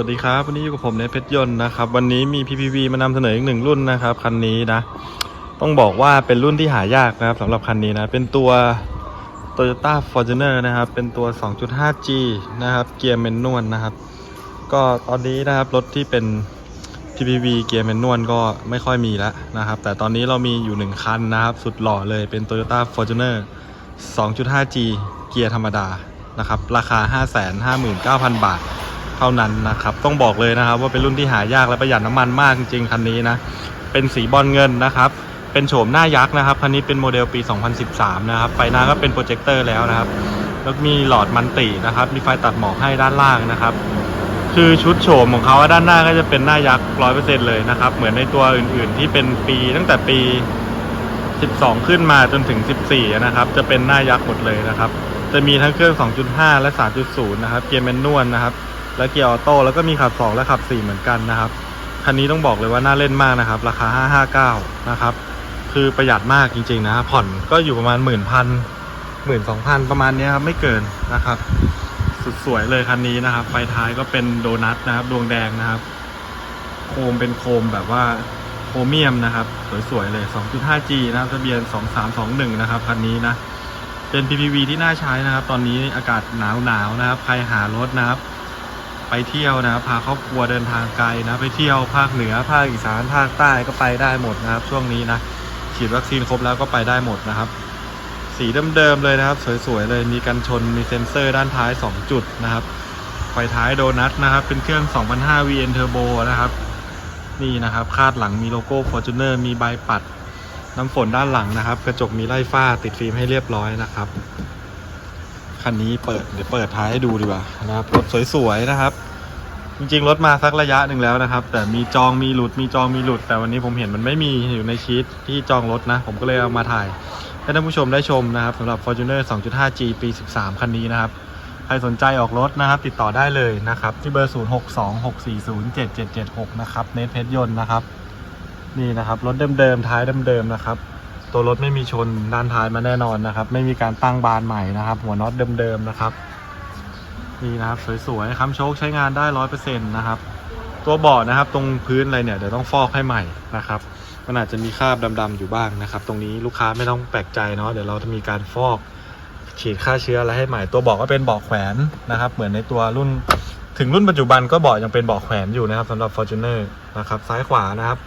วัสดีครับ วันนี้อยู่กับผมเนทเพชรยนต์นะครับ วันนี้มี PPV มานำเสนออีกหนึ่งรุ่นนะครับคันนี้นะ ต้องบอกว่าเป็นรุ่นที่หายากนะครับสำหรับคันนี้นะ เป็นตัว Toyota Fortuner นะครับ เป็นตัว 2.5G นะครับ เกียร์แมนนวลนะครับ ก็ตอนนี้นะครับรถที่เป็น PPV เกียร์แมนนวลก็ไม่ค่อยมีแล้วนะครับ แต่ตอนนี้เรามีอยู่หนึ่งคันนะครับ สุดหล่อเลยเป็น Toyota Fortuner 2.5G เกียร์ธรรมดานะครับ ราคา 559,000 บาท เท่านั้นนะครับ ต้องบอกเลยนะครับว่าเป็นรุ่นที่หายากและประหยัดน้ำมันมากจริงๆคันนี้นะ เป็นสีบอลเงินนะครับ เป็นโฉมหน้ายักษ์นะครับ คันนี้เป็นโมเดลปี 2013 นะครับ ไฟหน้าก็เป็นโปรเจคเตอร์แล้วนะครับ แล้วมีหลอดมันตินะครับ มีไฟตัดหมอกให้ด้านล่างนะครับ คือชุดโฉมของเขาด้านหน้าก็จะเป็นหน้ายักษ์100%เปอร์เซ็นต์เลยนะครับ เหมือนในตัวอื่นๆ ที่เป็นปีตั้งแต่ปี 12 ขึ้นมาจนถึง 14 นะครับ จะเป็นหน้ายักษ์หมดเลยนะครับ จะมีทั้งเครื่อง 2.5 และ 3.0 นะครับ เกียร์แมนนวลนะครับ และเกียร์ออโต้แล้วก็มีขับ 2 และขับ 4 เหมือนกันนะครับ คันนี้ต้องบอกเลยว่าน่าเล่นมากนะครับ ราคา 559 นะครับ คือประหยัดมากจริง ๆ นะผ่อนก็อยู่ประมาณหมื่นพันหมื่นสองพันประมาณนี้ครับ ไม่เกินนะครับ สุดสวยเลยคันนี้นะครับ ไฟท้ายก็เป็นโดนัทนะครับ ดวงแดงนะครับ โคมเป็นโคมแบบว่าโครเมียมนะครับ สวย ๆ เลย 2.5G นะครับทะเบียน 2321 นะครับคันนี้นะเป็น PPV ที่น่าใช้นะครับ ตอนนี้อากาศหนาวๆนะครับ ใครหารถนะครับ ไปเที่ยวนะครับพาครอบครัวเดินทางไกลนะ ไปเที่ยวภาคเหนือภาคอีสานภาคใต้ก็ไปได้หมดนะครับ ช่วงนี้นะฉีดวัคซีนครบแล้วก็ไปได้หมดนะครับ สีเดิมๆเลยนะครับ สวยๆเลยมีกันชนมีเซ็นเซอร์ด้านท้าย 2 จุดนะครับไฟท้ายโดนัทนะครับ เป็นเครื่อง 2005 VN Turbo นะครับ นี่นะครับคาดหลังมีโลโก้ Fortuner มีใบปัดน้ำฝนด้านหลังนะครับ กระจกมีไล่ฝ้าติดฟิล์มให้เรียบร้อยนะครับ คันนี้เปิดเดี๋ยวเปิดท้ายให้ดูดีกว่านะครับรถสวยๆนะครับ จริงๆรถมาสักระยะหนึ่งแล้วนะครับ แต่มีจองมีหลุดมีจองมีหลุด แต่วันนี้ผมเห็นมันไม่มีอยู่ในชีตที่จองรถนะ ผมก็เลยเอามาถ่ายให้ท่านผู้ชมได้ชมนะครับสำหรับ Fortuner 2.5G ปี 13 คันนี้นะครับ ใครสนใจออกรถนะครับ ติดต่อได้เลยนะครับ ที่เบอร์ 0626407776 นะครับเนทเพชรยนต์นะครับ นี่นะครับรถเดิมๆท้ายเดิมๆนะครับ ตัวรถไม่มีชนด้านท้ายมาแน่นอนนะครับ ไม่มีการตั้งบานใหม่นะครับ หัวน็อตเดิมๆนะครับนี่นะครับสวยๆคำโชคใช้งานได้ร้อยเปอร์เซ็นต์นะครับ ตัวเบาะนะครับตรงพื้นอะไรเนี่ยเดี๋ยวต้องฟอกให้ใหม่นะครับมันอาจจะมีคราบดำๆอยู่บ้างนะครับ ตรงนี้ลูกค้าไม่ต้องแปลกใจเนาะเดี๋ยวเราจะมีการฟอกฉีดฆ่าเชื้ออะไรให้ใหม่ ตัวเบาะก็เป็นเบาะแขวนนะครับ เหมือนในตัวรุ่นถึงรุ่นปัจจุบันก็เบาะยังเป็นเบาะแขวนอยู่นะครับสำหรับ Fortuner นะครับซ้ายขวานะครับ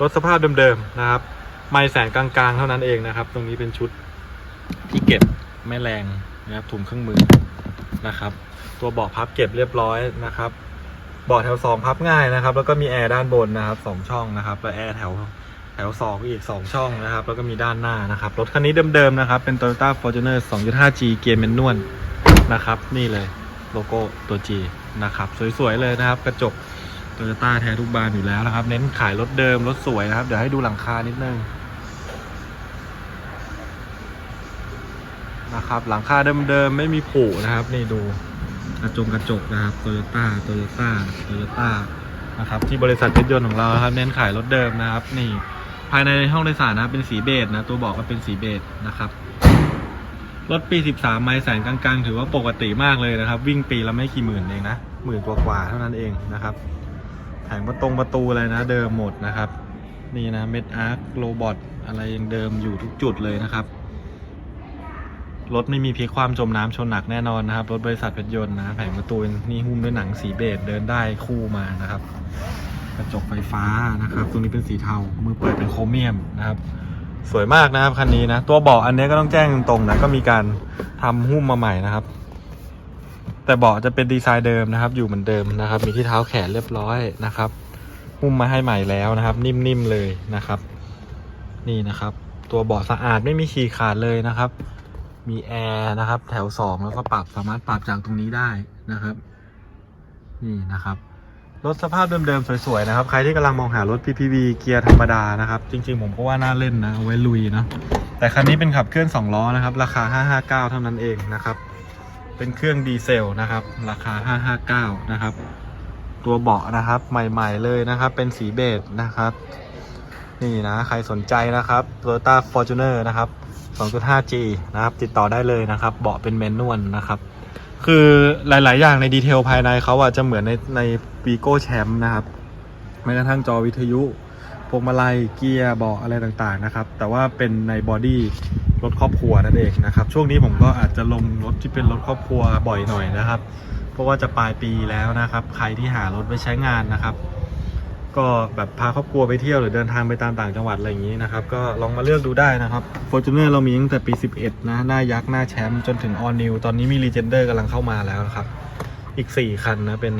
รถสภาพเดิมๆนะครับ ไม่แสนกลางๆ เท่านั้นเองนะครับ ตรงนี้เป็นชุดที่เก็บแม่แรงนะครับถุงเครื่องมือนะครับ ตัวเบาะพับเก็บเรียบร้อยนะครับเบาะแถวสองพับง่ายนะครับ แล้วก็มีแอร์ด้านบนนะครับสองช่องนะครับแล้วแอร์แถวแถวสองอีกสองช่องนะครับ แล้วก็มีด้านหน้านะครับรถคันนี้เดิมๆนะครับเป็น Toyota Fortuner 2.5G เกียร์แมนนวลนะครับ นี่เลยโลโก้ตัว G นะครับ สวยๆเลยนะครับ กระจกโตโยต้าแท้ทุกบานอยู่แล้วนะครับ เน้นขายรถเดิมรถสวยนะครับ เดี๋ยวให้ดูหลังคานิดนึง นะครับ หลังคาเดิมๆไม่มีผุนะครับ นี่ดูกระจงกระจกนะครับโตโยต้าโตโยต้าโตโยต้านะครับที่บริษัทเพชรยนต์ของเราครับเน้นขายรถเดิมนะครับ นี่ภายในห้องโดยสารนะเป็นสีเบจนะตัวเบอกก็เป็นสีเบจนะครับรถปี 13 ไมล์แสนกลางๆ ถือว่าปกติมากเลยนะครับ วิ่งปีละไม่กี่หมื่นเองนะหมื่นกว่าๆเท่านั้นเองนะครับแผงประตงประตูอะไรนะ เดิมหมดนะครับ นี่นะเม็ดอาร์คโรบอทอะไรยังเดิมอยู่ทุกจุดเลยนะครับ รถไม่มีพลิกความจมน้ำชนหนักแน่นอนนะครับ รถบริษัทเพชรยนต์นะแผงประตูนี่หุ้มด้วยหนังสีเบจเดินได้คู่มานะครับ กระจกไฟฟ้านะครับ ตรงนี้เป็นสีเทา มือเปิดเป็นโครเมียมนะครับ สวยมากนะครับคันนี้นะ ตัวเบาะอันนี้ก็ต้องแจ้งตรงๆนะก็มีการทำหุ้มมาใหม่นะครับ แต่เบาะจะเป็นดีไซน์เดิมนะครับ อยู่เหมือนเดิมนะครับ มีที่เท้าแขนเรียบร้อยนะครับ หุ้มมาให้ใหม่แล้วนะครับ นิ่มๆเลยนะครับ นี่นะครับตัวเบาะสะอาดไม่มีฉีกขาดเลยนะครับ มีแอร์นะครับ แถวสองแล้วก็ปรับสามารถปรับจากตรงนี้ได้นะครับ นี่นะครับรถสภาพเดิมๆสวยๆนะครับ ใครที่กำลังมองหารถ PPV เกียร์ธรรมดานะครับ จริงๆ ผมก็ว่าน่าเล่นนะเอาไว้ลุยนะแต่คันนี้เป็นขับเคลื่อน 2 ล้อนะครับ ราคา 559 เท่านั้นเองนะครับ เป็นเครื่องดีเซลนะครับ ราคา 559 นะครับ ตัวเบาะนะครับ ใหม่ ๆ เลยนะครับ เป็นสีเบจนะครับ นี่นะ ใครสนใจนะครับ Toyota Fortuner นะครับ 2.5G นะครับ ติดต่อได้เลยนะครับ เบาะเป็นแมนนวลนะครับ คือหลาย ๆ อย่างในดีเทลภายในเขาอะจะเหมือนในในวีโก้แชมป์นะครับแม้กระทั่งจอวิทยุพวงมาลัยเกียร์เบาะอะไรต่าง ๆ นะครับ แต่ว่าเป็นในบอดี้รถครอบครัวนั่นเองนะครับ ช่วงนี้ผมก็อาจจะลงรถที่เป็นรถครอบครัวบ่อยหน่อยนะครับ เพราะว่าจะปลายปีแล้วนะครับ ใครที่หารถไว้ใช้งานนะครับ ก็แบบพาครอบครัวไปเที่ยวหรือเดินทางไปตามต่างจังหวัดอะไรอย่างนี้นะครับ ก็ลองมาเลือกดูได้นะครับ Fortuner เรามีตั้งแต่ปี 11 นะ หน้ายักษ์หน้าแชมป์จนถึง All New ตอนนี้มี Legender กำลังเข้ามาแล้วนะครับ อีก 4 คันนะ เป็น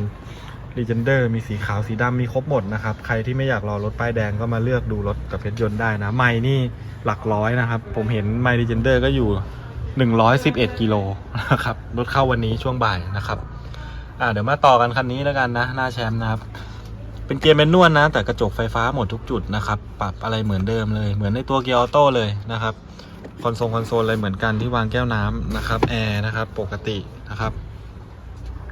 Legender มีสีขาวสีดำมีครบหมดนะครับ ใครที่ไม่อยากรอรถป้ายแดงก็มาเลือกดูรถกับเพชรยนต์ได้นะไม่นี่หลักร้อยนะครับ ผมเห็นไม่ Legender ก็อยู่ 111 กิโลนะครับรถเข้าวันนี้ช่วงบ่ายนะครับอ่าเดี๋ยวมาต่อกันคันนี้แล้วกันนะหน้าแชมป์นะครับ เป็นเกียร์แมนนวลนะ แต่กระจกไฟฟ้าหมดทุกจุดนะครับ ปรับอะไรเหมือนเดิมเลย เหมือนในตัวเกียร์ออโต้เลยนะครับ คอนโซลคอนโซลอะไรเหมือนกันที่วางแก้วน้ำนะครับแอร์นะครับปกตินะครับ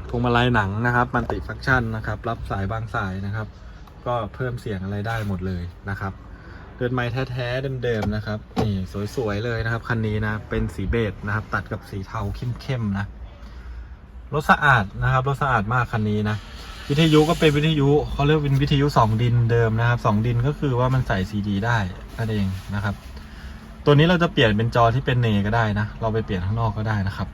พวงมาลัยหนังนะครับมันติฟังก์ชันนะครับ รับสายบางสายนะครับ ก็เพิ่มเสียงอะไรได้หมดเลยนะครับเดินไม้แท้ๆเดิมๆนะครับนี่สวยๆเลยนะครับคันนี้นะเป็นสีเบจนะครับ ตัดกับสีเทาเข้มๆนะรถสะอาดนะครับรถสะอาดมากคันนี้นะ วิทยุก็เป็นวิทยุเขาเรียกเป็นวิทยุสองดินเดิมนะครับสองดินก็คือว่ามันใส่ซีดีได้นั่นเองนะครับ ตัวนี้เราจะเปลี่ยนเป็นจอที่เป็นเนก็ได้นะ เราไปเปลี่ยนข้างนอกก็ได้นะครับ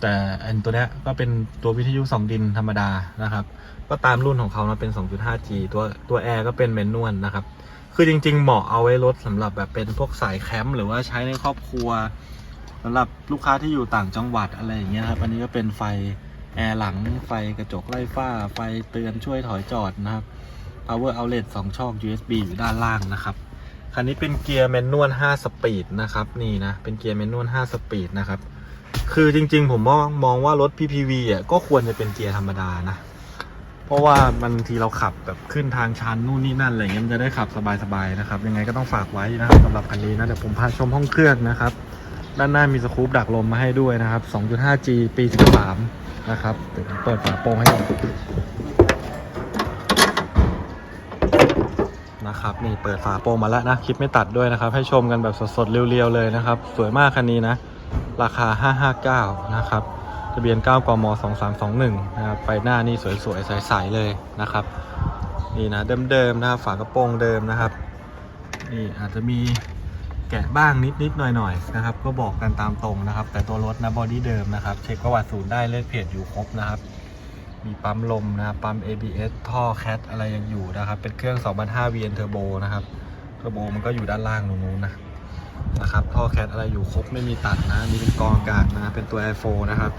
แต่อันตัวนี้ก็เป็นตัววิทยุสองดินธรรมดานะครับ ก็ตามรุ่นของเขานะเป็น 2.5G ตัวตัวแอร์ก็เป็นแมนนวลนะครับ คือจริง ๆ เหมาะเอาไว้รถสำหรับแบบเป็นพวกสายแคมป์หรือว่าใช้ในครอบครัวสำหรับลูกค้าที่อยู่ต่างจังหวัดอะไรอย่างเงี้ยครับอันนี้ก็เป็นไฟ แอร์หลังไฟกระจกไล่ฝ้า ไฟเตือนช่วยถอยจอดนะครับ power outlet 2 ช่อง USB อยู่ด้านล่างนะครับคันนี้เป็นเกียร์แมนนวล 5 สปีดนะครับนี่นะเป็นเกียร์แมนนวล 5 สปีดนะครับคือจริง ๆ ผมมองมองว่ารถ PPV อะก็ควรจะเป็นเกียร์ธรรมดานะ เพราะว่าบางทีเราขับแบบขึ้นทางชันนู่นนี่นั่นอะไรเงี้ยมันจะได้ขับสบายๆนะครับยังไงก็ต้องฝากไว้นะครับสำหรับคันนี้นะเดี๋ยวผมพาชมห้องเครื่องนะครับ ด้านหน้ามีสกู๊ปดักลมมาให้ด้วยนะครับ 2.5G ปี 13 นะครับเดี๋ยวผมเปิดฝาโปรงให้ดูนะครับนี่เปิดฝาโปรงมาแล้วนะ คลิปไม่ตัดด้วยนะครับ ให้ชมกันแบบสดๆ เรียวๆ เลยนะครับ สวยมากคันนี้นะ ราคา 559 นะครับทะเบียน 9 กม 2321 นะครับไฟหน้านี่สวยๆ ใสๆ เลยนะครับนี่นะเดิมๆนะครับฝากระโปรงเดิมนะครับ นี่อาจจะมี กะบ้างนิดๆหน่อยๆนะครับ ก็บอกกันตามตรงนะครับ แต่ตัวรถนะบอดี้เดิมนะครับ เช็คประวัติศูนย์ได้เลขเพจอยู่ครบนะครับ มีปั๊มลมนะปั๊ม ABS ท่อแคทอะไรยังอยู่นะครับ เป็นเครื่อง 2005 VN Turbo นะครับเทอร์โบมันก็อยู่ด้านล่างตรงนู้นนะนะครับท่อแคทอะไรอยู่ครบไม่มีตัดนะนี่เป็นกรองอากาศนะ เป็นตัว Air 4นะครับ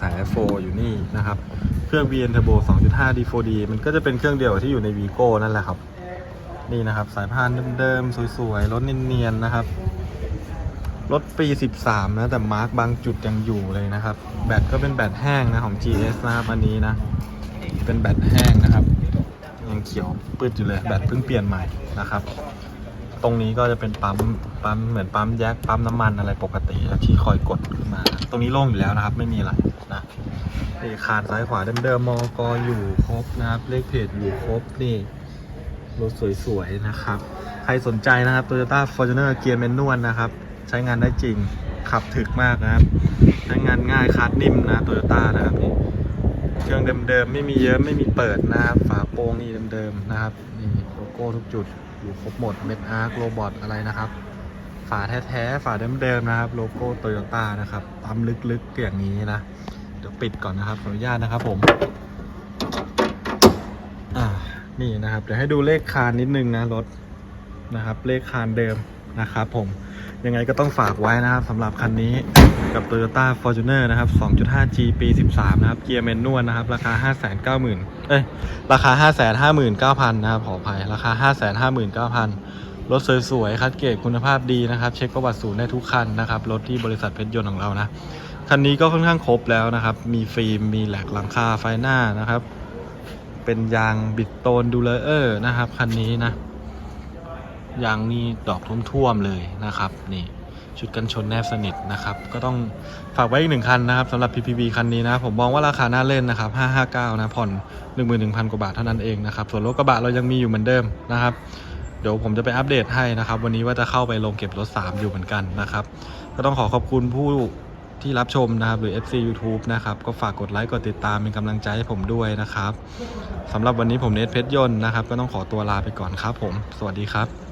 สาย Air 4อยู่นี่นะครับ เครื่อง VN Turbo 2.5 D4D มันก็จะเป็นเครื่องเดียวที่อยู่ใน Vigo นั่นแหละครับ นี่นะครับ สายพานเดิมๆสวยๆรถเนียนๆนะครับ รถปี13 นะ แต่มาร์กบางจุดยังอยู่เลยนะครับ แบตก็เป็นแบตแห้งนะของ GS นะครับอันนี้นะ เป็นแบตแห้งนะครับ ยังเขียวปืดอยู่เลย แบตเพิ่งเปลี่ยนใหม่นะครับ ตรงนี้ก็จะเป็นปั๊มปั๊มเหมือนปั๊มแยกปั๊มน้ำมันอะไรปกติที่คอยกดขึ้นมา ตรงนี้โล่งอยู่แล้วนะครับ ไม่มีอะไรนะนี่คานซ้ายขวาเดิมๆมอกออยู่ครบนะครับ เลขเพจอยู่ครบนี่ รถสวยๆนะครับ ใครสนใจนะครับ Toyota Fortuner เกียร์แมนนวลนะครับ ใช้งานได้จริง ขับถึกมากนะครับ ใช้งานง่ายคาดนิ่มนะ Toyota นะครับนี่เครื่องเดิมๆ ไม่มีเยอะไม่มีเปิดนะครับ ฝาโปร่งนี่เดิมๆนะครับนี่โลโก้ทุกจุดอยู่ครบหมดเม็ดอาร์คโรบอทอะไรนะครับ ฝาแท้ๆฝาเดิมๆนะครับ โลโก้โตโยต้านะครับปั๊มลึกๆอย่างนี้นะ เดี๋ยวปิดก่อนนะครับขออนุญาตนะครับผม นี่นะครับ เดี๋ยวให้ดูเลขคานนิดนึงนะรถนะครับ เลขคานเดิมนะครับผมยังไงก็ต้องฝากไว้นะครับสำหรับคันนี้กับ Toyota Fortuner นะครับ 2.5G ปี 13 นะครับ เกียร์แมนนวลนะครับ ราคา 590,000 เอ้ย ราคา 559,000 นะครับขออภัย ราคา 559,000 รถสวยๆ คัดเกรดคุณภาพดีนะครับ เช็คประวัติศูนย์ได้ทุกคันนะครับ รถที่บริษัทเพชรยนต์ของเรานะ คันนี้ก็ค่อนข้างครบแล้วนะครับ มีฟิล์ม มีแหลกหลังคาไฟหน้านะครับ เป็นยางบิดโตนดูเลอร์นะครับ คันนี้นะ ยางนี่ดอกท่วมๆเลยนะครับ นี่ชุดกันชนแนบสนิทนะครับ ก็ต้องฝากไว้อีกหนึ่งคันนะครับสำหรับ PPV คันนี้นะ ผมมองว่าราคาน่าเล่นนะครับ 559 นะ ผ่อน 11,000 กว่าบาทเท่านั้นเองนะครับ ส่วนรถกระบะเรายังมีอยู่เหมือนเดิมนะครับ เดี๋ยวผมจะไปอัปเดตให้นะครับ วันนี้ว่าจะเข้าไปลงเก็บรถ 3 อยู่เหมือนกันนะครับ ก็ต้องขอขอบคุณผู้ ที่รับชมนะครับ หรือ FC YouTube นะครับ ก็ฝากกดไลค์กดติดตามเป็นกำลังใจให้ผมด้วยนะครับสำหรับวันนี้ผมเนทเพชรยนต์นะครับ ก็ต้องขอตัวลาไปก่อนครับผม สวัสดีครับ